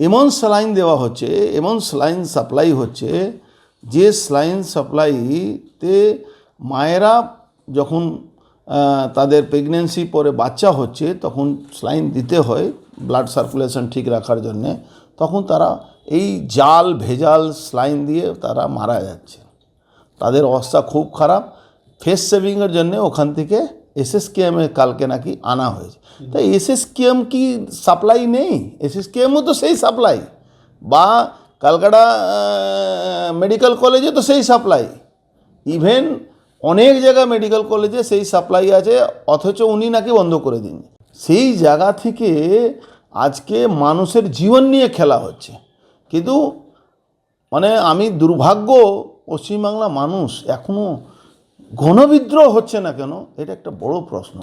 এমন স্যালাইন দেওয়া হচ্ছে, এমন স্যালাইন সাপ্লাই হচ্ছে, যে স্যালাইন সাপ্লাইতে মায়েরা যখন তাদের প্রেগনেন্সি পরে বাচ্চা হচ্ছে, তখন স্লাইন দিতে হয় ব্লাড সার্কুলেশন ঠিক রাখার জন্যে, তখন তারা এই জাল, ভেজাল স্লাইন দিয়ে তারা মারা যাচ্ছে। তাদের অবস্থা খুব খারাপ, ফেস সেভিংয়ের জন্যে ওখান থেকে এসএসকেএমে কালকে নাকি আনা হয়েছে। তাই এসএসকেএম কি সাপ্লাই নেই? এসএসকেএমও তো সেই সাপ্লাই বা কালকাটা মেডিকেল কলেজে তো সেই সাপ্লাই ইভেন অনেক জায়গায় মেডিকেল কলেজে সেই সাপ্লাই আছে, অথচ উনি নাকি বন্ধ করে দিন। সেই জায়গা থেকে আজকে মানুষের জীবন নিয়ে খেলা হচ্ছে। কিন্তু মানে আমি দুর্ভাগ্য পশ্চিমবাংলা মানুষ এখনও গণবিদ্রোহ হচ্ছে না কেন এটা একটা বড় প্রশ্ন